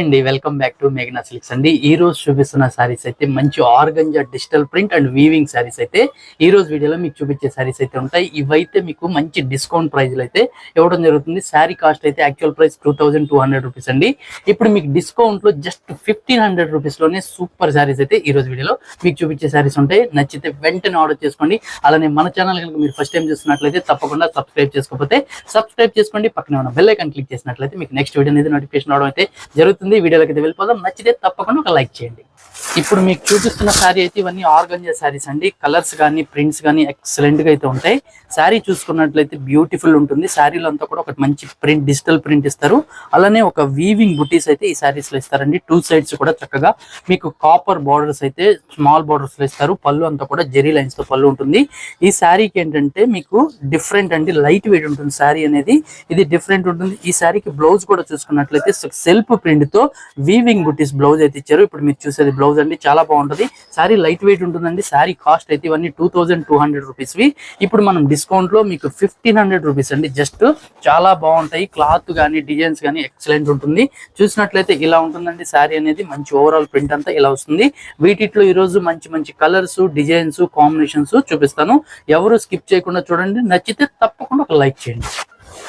అండి. Welcome back to మేఘనా silks అండి. ఈ రోజు చూపిస్తున్న సారీస్ అయితే మంచి organza digital print and weaving saris అయితే ఈ రోజు వీడియోలో మీకు చూపించే సారీస్ అయితే ఉంటాయి. ఇవైతే మీకు మంచి డిస్కౌంట్ ప్రైజ్లు అయితే ఇవ్వడం జరుగుతుంది. శారీ కాస్ట్ అయితే actual price two thousand two hundred rupees అండి. ఇప్పుడు మీకు డిస్కౌంట్లో జస్ట్ ఫిఫ్టీన్ హండ్రెడ్ రూపీస్లోనే సూపర్ సారీస్ అయితే ఈ రోజు వీడియోలో మీకు చూపించే సారీస్ ఉంటాయి. నచ్చితే వెంటనే ఆర్డర్ చేసుకోండి. అలానే మన ఛానల్ కనుక మీరు ఫస్ట్ టైం చూస్తున్నట్లయితే తప్పకుండా సబ్స్క్రైబ్ చేసుకోకపోతే సబ్స్క్రైబ్ చేసుకోండి. పక్కనే ఉన్న బెల్ ఐకాన్ క్లిక్ చేసినట్లయితే మీకు నెక్స్ట్ వీడియో అనేది నోటిఫికేషన్ రావడం అయితే జరుగుతుంది. వీడియోలోకి అయితే వెళ్ళిపోదాం. నచ్చితే తప్పకుండా ఒక లైక్ చేయండి. ఇప్పుడు మీకు చూపిస్తున్న శారీ అయితే ఇవన్నీ ఆర్గంజా శారీస్ అండి. కలర్స్ కానీ ప్రింట్స్ కానీ ఎక్సలెంట్గా అయితే ఉంటాయి. శారీ చూసుకున్నట్లయితే బ్యూటిఫుల్ ఉంటుంది. శారీలో అంతా కూడా ఒక మంచి ప్రింట్ డిజిటల్ ప్రింట్ ఇస్తారు. అలానే ఒక వీవింగ్ బుటీస్ అయితే ఈ శారీస్లో ఇస్తారండి. టూ సైడ్స్ కూడా చక్కగా మీకు కాపర్ బార్డర్స్ అయితే స్మాల్ బార్డర్స్లో ఇస్తారు. పళ్ళు అంతా కూడా జెరీ లైన్స్తో పళ్ళు ఉంటుంది. ఈ శారీకి ఏంటంటే మీకు డిఫరెంట్ అండి. లైట్ వెయిట్ ఉంటుంది శారీ అనేది. ఇది డిఫరెంట్ ఉంటుంది. ఈ శారీకి బ్లౌజ్ కూడా చూసుకున్నట్లయితే సెల్ఫ్ ప్రింట్తో వీవింగ్ బుటీస్ బ్లౌజ్ అయితే ఇచ్చారు. ఇప్పుడు మీరు చూసేది బ్లౌజ్ అండి చాలా బాగుంటది. శారీ లైట్ వెయిట్ ఉంటుందండి శారీ కాస్ట్ అయితే ఇవన్నీ two thousand two hundred rupees ఇప్పుడు మనం డిస్కౌంట్లో మీకు ఫిఫ్టీన్ హండ్రెడ్ రూపీస్ అండి జస్ట్ చాలా బాగుంటాయి క్లాత్ కానీ డిజైన్స్ కానీ ఎక్సలెంట్ ఉంటుంది. చూసినట్లయితే ఇలా ఉంటుందండి శారీ అనేది మంచి ఓవరాల్ ప్రింట్ అంతా ఇలా వస్తుంది. వీటిలో ఈ రోజు మంచి మంచి కలర్స్ డిజైన్స్ కాంబినేషన్స్ చూపిస్తాను. ఎవరు స్కిప్ చేయకుండా చూడండి నచ్చితే తప్పకుండా ఒక లైక్ చేయండి.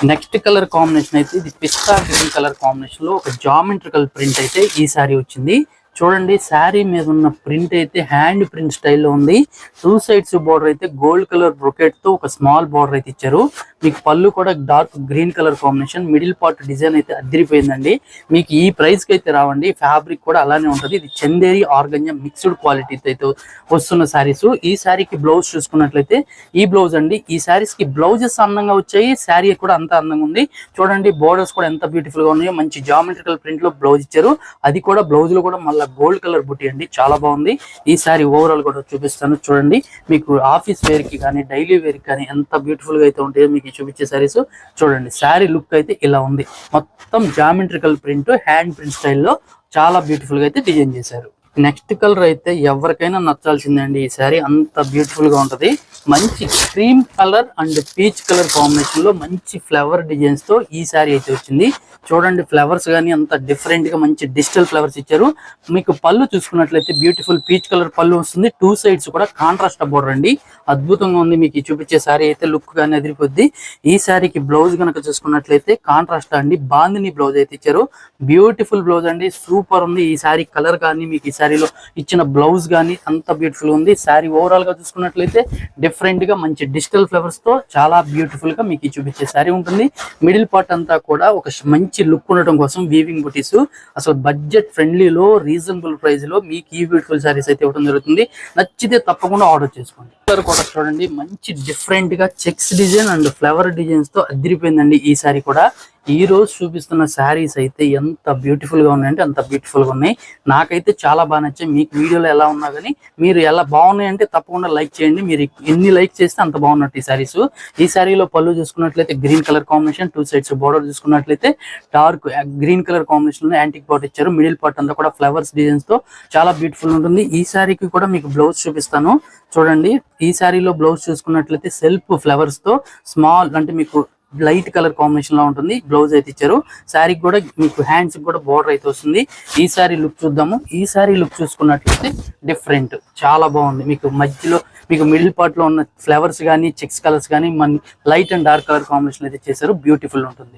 నెక్స్ట్ కలర్ కాంబినేషన్ అయితే ఇది పిస్తా గ్రీన్ కలర్ కాంబినేషన్లో ఒక జామెట్రికల్ ప్రింట్ అయితే ఈ సారీ వచ్చింది. చూడండి శారీ మీద ఉన్న ప్రింట్ అయితే హ్యాండ్ ప్రింట్ స్టైల్లో ఉంది. టూ సైడ్స్ బార్డర్ అయితే గోల్డ్ కలర్ బ్రొకెట్తో ఒక స్మాల్ బార్డర్ అయితే ఇచ్చారు. మీకు పళ్ళు కూడా dark green colour combination middle part design అయితే అద్దరిపోయిందండి. మీకు ఈ ప్రైస్కి అయితే రావండి. ఫ్యాబ్రిక్ కూడా అలానే ఉంటది. ఇది చందేరి ఆర్గంజా మిక్స్డ్ క్వాలిటీ అయితే వస్తున్న శారీస్. ఈ శారీకి బ్లౌజ్ చూసుకున్నట్లయితే ఈ బ్లౌజ్ అండి. ఈ శారీస్కి బ్లౌజెస్ అందంగా వచ్చాయి. శారీ కూడా అంత అందంగా ఉంది. చూడండి బోర్డర్స్ కూడా ఎంత బ్యూటిఫుల్గా ఉన్నాయో. మంచి జామెట్రికల్ ప్రింట్లో బ్లౌజ్ ఇచ్చారు. అది కూడా బ్లౌజ్లో కూడా మళ్ళీ గోల్డ్ కలర్ బుట్టి అండి. చాలా బాగుంది. ఈ సారీ ఓవరాల్ కూడా చూపిస్తాను. చూడండి. మీకు ఆఫీస్ వేర్కి కానీ డైలీ వేర్కి కానీ ఎంత బ్యూటిఫుల్గా అయితే ఉంటాయో మీకు చూపించే సారీస్ చూడండి. శారీ లుక్ అయితే ఇలా ఉంది. మొత్తం జామెట్రికల్ ప్రింట్ హ్యాండ్ ప్రింట్ స్టైల్లో చాలా బ్యూటిఫుల్గా అయితే డిజైన్ చేశారు. నెక్స్ట్ కలర్ అయితే ఎవరికైనా నచ్చాల్సిందండి. ఈ శారీ అంత బ్యూటిఫుల్గా ఉంటది. మంచి cream colour and peach colour కాంబినేషన్లో మంచి ఫ్లవర్ డిజైన్స్తో ఈ శారీ అయితే వచ్చింది. చూడండి ఫ్లవర్స్ కానీ అంత డిఫరెంట్గా మంచి డిజిటల్ ఫ్లవర్స్ ఇచ్చారు. మీకు పళ్ళు చూసుకున్నట్లయితే బ్యూటిఫుల్ పీచ్ కలర్ పళ్ళు వస్తుంది. టూ సైడ్స్ కూడా కాంట్రాస్ట్ బోర్డర్ అండి. అద్భుతంగా ఉంది మీకు ఈ చూపించే శారీ అయితే లుక్ గానీ అదిరిపోద్ది. ఈ శారీకి బ్లౌజ్ కనుక చూసుకున్నట్లయితే కాంట్రాస్ట్ అండి. బాందిని బ్లౌజ్ అయితే ఇచ్చారు. బ్యూటిఫుల్ బ్లౌజ్ అండి. సూపర్ ఉంది. ఈ శారీ కలర్ కానీ మీకు ఈ శారీలో ఇచ్చిన బ్లౌజ్ కానీ అంత బ్యూటిఫుల్ ఉంది. శారీ ఓవరాల్గా చూసుకున్నట్లయితే డిఫరెంట్గా మంచి డిజిటల్ ఫ్లవర్స్తో చాలా బ్యూటిఫుల్గా మీకు చూపించే శారీ ఉంటుంది. మిడిల్ పార్ట్ అంతా కూడా ఒక మంచి లుక్ ఉండటం కోసం వీవింగ్ బుటీస్ అసలు బడ్జెట్ ఫ్రెండ్లీలో రీజనబుల్ ప్రైస్లో మీకు ఈ బ్యూటిఫుల్ శారీస్ అయితే ఇవ్వడం జరుగుతుంది. నచ్చితే తప్పకుండా ఆర్డర్ చేసుకోండి. కలర్ కూడా చూడండి మంచి డిఫరెంట్గా చెక్స్ డిజైన్ అండ్ ఫ్లవర్ డిజైన్స్తో అదిరిపోయిందండి ఈ శారీ కూడా. ఈ రోజు చూపిస్తున్న శారీస్ అయితే ఎంత బ్యూటిఫుల్గా ఉన్నాయంటే అంత బ్యూటిఫుల్గా ఉన్నాయి. నాకైతే చాలా బాగా నచ్చాయి. మీకు వీడియోలో ఎలా ఉన్నా కానీ మీరు ఎలా బాగున్నాయంటే తప్పకుండా లైక్ చేయండి. మీరు ఎన్ని లైక్ చేస్తే అంత బాగున్నట్టు ఈ శారీస్. ఈ శారీలో పళ్ళు చూసుకున్నట్లయితే green colour combination two sides border చూసుకున్నట్లయితే డార్క్ గ్రీన్ కలర్ కాంబినేషన్లో యాంటిక్ పాట్ ఇచ్చారు. మిడిల్ పార్ట్ అంతా కూడా ఫ్లవర్స్ డిజైన్స్తో చాలా బ్యూటిఫుల్ ఉంటుంది. ఈ శారీకి కూడా మీకు బ్లౌజ్ చూపిస్తాను. చూడండి. ఈ శారీలో బ్లౌజ్ చూసుకున్నట్లయితే సెల్ఫ్ ఫ్లవర్స్తో స్మాల్ అంటే మీకు లైట్ కలర్ కాంబినేషన్లో ఉంటుంది. బ్లౌజ్ అయితే ఇచ్చారు. శారీకి కూడా మీకు హ్యాండ్స్ కూడా బోర్డర్ అయితే వస్తుంది. ఈ శారీ లుక్ చూద్దాము. ఈ శారీ లుక్ చూసుకున్నట్లయితే డిఫరెంట్. చాలా బాగుంది. మీకు మధ్యలో మీకు మిడిల్ పార్ట్లో ఉన్న ఫ్లవర్స్ కానీ చెక్స్ కలర్స్ కానీ మన light and dark colour combination అయితే చేశారు. బ్యూటిఫుల్ ఉంటుంది.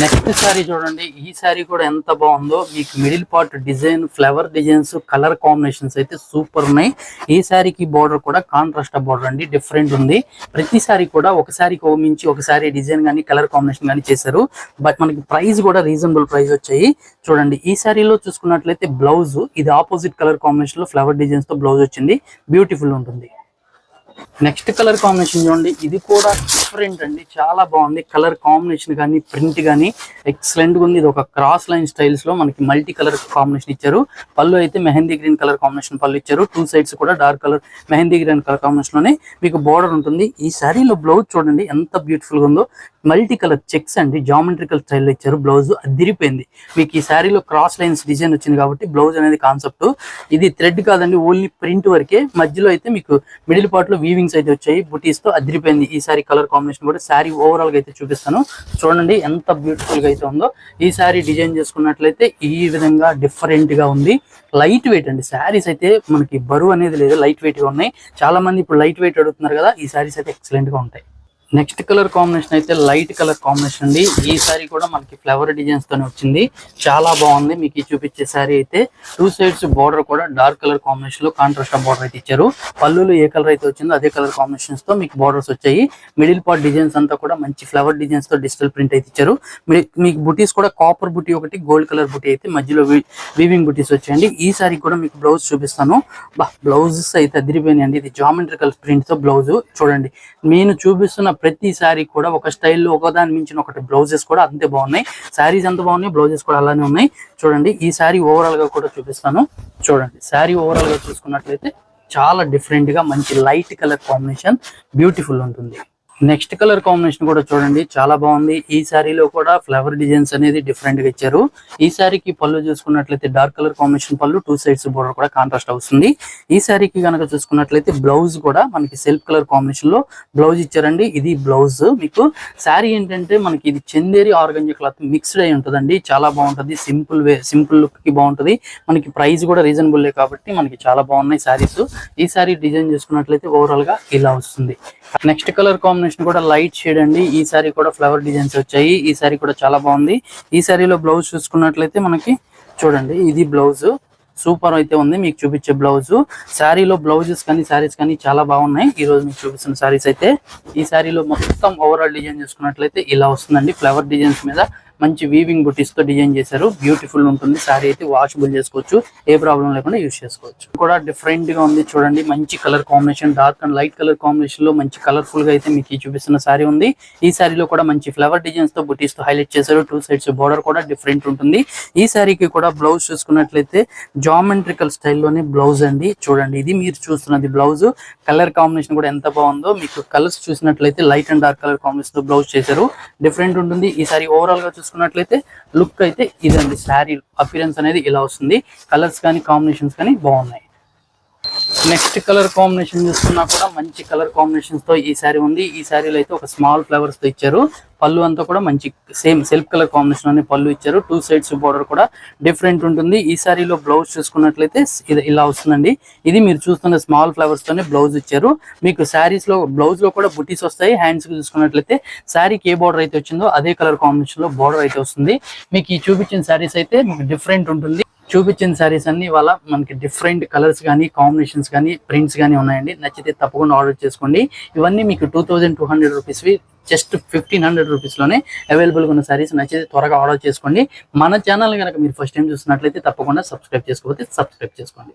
నెక్స్ట్ శారీ చూడండి. ఈ శారీ కూడా ఎంత బాగుందో. మీకు middle part design flower designs colour combinations అయితే సూపర్ ఉన్నాయి. ఈ శారీకి బోర్డర్ కూడా కాంట్రాస్ట్ బార్డర్ అండి. డిఫరెంట్ ఉంది. ప్రతి శారీ కూడా ఒక శారీకి మించి ఒక శారీ డిజైన్ కానీ కలర్ కాంబినేషన్ కానీ చేశారు. బట్ మనకి ప్రైస్ కూడా రీజనబుల్ ప్రైస్ వచ్చాయి. చూడండి. ఈ శారీలో చూసుకున్నట్లయితే బ్లౌజ్ ఇది ఆపోజిట్ కలర్ కాంబినేషన్లో ఫ్లవర్ డిజైన్స్తో బ్లౌజ్ వచ్చింది. బ్యూటిఫుల్ ఉంటుంది. నెక్స్ట్ కలర్ కాంబినేషన్ చూడండి. ఇది కూడా డిఫరెంట్ అండి. చాలా బాగుంది. కలర్ కాంబినేషన్ కానీ ప్రింట్ కానీ ఎక్సలెంట్గా ఉంది. ఇది ఒక క్రాస్ లైన్ స్టైల్స్లో మనకి మల్టీ కలర్ కాంబినేషన్ ఇచ్చారు. పళ్ళు అయితే మెహందీ గ్రీన్ కలర్ కాంబినేషన్ పళ్ళు ఇచ్చారు. టూ సైడ్స్ కూడా dark colour mehndi green colour కాంబినేషన్లోనే మీకు బోర్డర్ ఉంటుంది. ఈ శారీలో బ్లౌజ్ చూడండి ఎంత బ్యూటిఫుల్గా ఉందో. మల్టీ కలర్ చెక్స్ అండి. జామెట్రికల్ స్టైల్లో ఇచ్చారు. బ్లౌజ్ అదిరిపోయింది. మీకు ఈ శారీలో క్రాస్ లైన్స్ డిజైన్ వచ్చింది కాబట్టి బ్లౌజ్ అనేది కాన్సెప్ట్. ఇది థ్రెడ్ కాదండి. ఓన్లీ ప్రింట్ వరకే. మధ్యలో అయితే మీకు మిడిల్ పార్ట్లో వీవింగ్స్ అయితే వచ్చాయి. బుటీస్తో అదిరిపోయింది. ఈ సారీ కలర్ కాంబినేషన్ కూడా శారీ ఓవరాల్గా అయితే చూపిస్తాను. చూడండి ఎంత బ్యూటిఫుల్గా అయితే ఉందో. ఈ శారీ డిజైన్ చేసుకున్నట్లయితే ఈ విధంగా డిఫరెంట్గా ఉంది. లైట్ వెయిట్ అండి. శారీస్ అయితే మనకి బరువు అనేది లేదు. లైట్ వెయిట్గా ఉన్నాయి. చాలా మంది ఇప్పుడు లైట్ వెయిట్ అడుగుతున్నారు కదా. ఈ శారీస్ అయితే ఎక్సలెంట్గా ఉంటాయి. నెక్స్ట్ కలర్ కాంబినేషన్ అయితే లైట్ కలర్ కాంబినేషన్ అండి. ఈ సారీ కూడా మనకి ఫ్లవర్ డిజైన్స్ తోనే వచ్చింది. చాలా బాగుంది. మీకు ఈ చూపించే సారీ అయితే టూ సైడ్స్ బార్డర్ కూడా డార్క్ కలర్ కాంబినేషన్లో కాంట్రాస్ట్ బార్డర్ అయితే ఇచ్చారు. పళ్ళులు ఏ కలర్ అయితే వచ్చిందో అదే కలర్ కాంబినేషన్స్తో మీకు బార్డర్స్ వచ్చాయి. మిడిల్ పార్ట్ డిజైన్స్ అంతా కూడా మంచి ఫ్లవర్ డిజైన్స్తో డిజిటల్ ప్రింట్ అయితే ఇచ్చారు. మీకు బుటీస్ కూడా కాపర్ బుటీ ఒకటి గోల్డ్ కలర్ బుటీ అయితే మధ్యలో వీవింగ్ బుటీస్ వచ్చాయండి. ఈ సారీ కూడా మీకు బ్లౌజ్ చూపిస్తాను. బా బ్లౌజెస్ అయితే అదిరిపోయినాయండి. ఇది జామెట్రికల్ ప్రింట్తో బ్లౌజ్. చూడండి. నేను చూపిస్తున్న ప్రతి సారీ కూడా ఒక స్టైల్లో ఒకదాని మించిన ఒకటి బ్లౌజెస్ కూడా అంతే బాగున్నాయి. శారీస్ ఎంత బాగున్నాయి బ్లౌజెస్ కూడా అలానే ఉన్నాయి. చూడండి ఈ శారీ ఓవరాల్గా కూడా చూపిస్తాను. చూడండి శారీ ఓవరాల్గా చూసుకున్నట్లయితే చాలా డిఫరెంట్గా మంచి లైట్ కలర్ కాంబినేషన్ బ్యూటిఫుల్ ఉంటుంది. నెక్స్ట్ కలర్ కాంబినేషన్ కూడా చూడండి చాలా బాగుంది. ఈ శారీలో కూడా ఫ్లవర్ డిజైన్స్ అనేది డిఫరెంట్గా ఇచ్చారు. ఈ శారీకి పళ్ళు చూసుకున్నట్లయితే డార్క్ కలర్ కాంబినేషన్ పళ్ళు టూ సైడ్స్ బోర్డర్ కూడా కాంట్రాస్ట్ అవుతుంది. ఈ శారీకి కనుక చూసుకున్నట్లయితే బ్లౌజ్ కూడా మనకి సెల్ఫ్ కలర్ కాంబినేషన్లో బ్లౌజ్ ఇచ్చారండి. ఇది బ్లౌజ్ మీకు శారీ ఏంటంటే మనకి ఇది చందేరి ఆర్గంజా క్లాత్ మిక్స్డ్ అయి ఉంటుందండి. చాలా బాగుంటుంది. సింపుల్ వే సింపుల్ లుక్కి బాగుంటది. మనకి ప్రైస్ కూడా రీజనబుల్ కాబట్టి మనకి చాలా బాగున్నాయి శారీస్ ఈ శారీ డిజైన్ చూసుకున్నట్లయితే ఓవరాల్గా ఇలా వస్తుంది. నెక్స్ట్ కలర్ కాంబినేషన్ కూడా లైట్ షేడ్ అండి. ఈ సారీ కూడా ఫ్లవర్ డిజైన్స్ వచ్చాయి. ఈ సారీ కూడా చాలా బాగుంది. ఈ సారీలో బ్లౌజ్ చూసుకున్నట్లయితే మనకి చూడండి ఇది బ్లౌజ్. సూపర్ అయితే ఉంది మీకు చూపించే బ్లౌజ్. శారీలో బ్లౌజెస్ కానీ శారీస్ కానీ చాలా బాగున్నాయి. ఈ రోజు మీకు చూపిస్తున్న శారీస్ అయితే. ఈ శారీలో మొత్తం ఓవరాల్ డిజైన్ చేసుకున్నట్లయితే ఇలా వస్తుందండి. ఫ్లవర్ డిజైన్స్ మీద మంచి వీవింగ్ బుటీస్తో డిజైన్ చేశారు. బ్యూటిఫుల్ ఉంటుంది. శారీ అయితే వాషబుల్ చేసుకోవచ్చు. ఏ ప్రాబ్లం లేకుండా యూస్ చేసుకోవచ్చు. కూడా డిఫరెంట్గా ఉంది చూడండి. మంచి colour combination dark and light colour కాంబినేషన్లో మంచి కలర్ఫుల్గా అయితే మీకు చూపిస్తున్న శారీ ఉంది. ఈ శారీలో కూడా మంచి ఫ్లవర్ డిజైన్స్తో బుటీస్తో హైలైట్ చేశారు. టూ సైడ్స్ బార్డర్ కూడా డిఫరెంట్ ఉంటుంది. ఈ శారీకి కూడా బ్లౌజ్ చూసుకున్నట్లయితే జామెట్రికల్ స్టైల్లోనే బ్లౌజ్ అండి. చూడండి. ఇది మీరు చూస్తున్నది బ్లౌజ్ కలర్ కాంబినేషన్ కూడా ఎంత బాగుందో మీకు కలర్స్ చూసినట్లయితే లైట్ అండ్ డార్క్ కలర్ కాంబినేషన్తో బ్లౌజ్ చేశారు. డిఫరెంట్ ఉంటుంది. ఈ సారీ ఓవరాల్గా చూసుకున్నట్లయితే లుక్ అయితే ఇదండి. శారీ అపిరెన్స్ అనేది ఇలా వస్తుంది. కలర్స్ కానీ కాంబినేషన్స్ కానీ బాగున్నాయి. నెక్స్ట్ కలర్ కాంబినేషన్ చూసుకున్నా కూడా మంచి కలర్ కాంబినేషన్స్తో ఈ శారీ ఉంది. ఈ శారీలో అయితే ఒక స్మాల్ ఫ్లవర్స్తో ఇచ్చారు. పళ్ళు అంతా కూడా మంచి సేమ్ సెల్ఫ్ కలర్ కాంబినేషన్ అనే పళ్ళు ఇచ్చారు. టూ సైడ్స్ బోర్డర్ కూడా డిఫరెంట్ ఉంటుంది. ఈ శారీలో బ్లౌజ్ చూసుకున్నట్లయితే ఇది ఇలా వస్తుందండి. ఇది మీరు చూస్తున్న స్మాల్ ఫ్లవర్స్ తోనే బ్లౌజ్ ఇచ్చారు. మీకు శారీస్లో బ్లౌజ్లో కూడా బుటీస్ వస్తాయి. హ్యాండ్స్ చూసుకున్నట్లయితే శారీకి ఏ బోర్డర్ అయితే వచ్చిందో అదే కలర్ కాంబినేషన్లో బోర్డర్ అయితే వస్తుంది. మీకు ఈ చూపించిన శారీస్ అయితే మీకు డిఫరెంట్ ఉంటుంది. చూపించిన శారీస్ అన్ని వాళ్ళ మనకి డిఫరెంట్ కలర్స్ కానీ కాంబినేషన్స్ కానీ ప్రింట్స్ కానీ ఉన్నాయండి. నచ్చితే తప్పకుండా ఆర్డర్ చేసుకోండి. ఇవన్నీ మీకు టూ థౌజండ్ టూ హండ్రెడ్ రూపీస్వి జస్ట్ ఫిఫ్టీన్ హండ్రెడ్ రూపీస్లోనే అవైలబుల్గా ఉన్న శారీస్ నచ్చితే త్వరగా ఆర్డర్ చేసుకోండి. మన ఛానల్ కనుక మీరు ఫస్ట్ టైం చూసినట్లయితే తప్పకుండా సబ్స్క్రైబ్ చేసుకోకపోతే సబ్స్క్రైబ్ చేసుకోండి.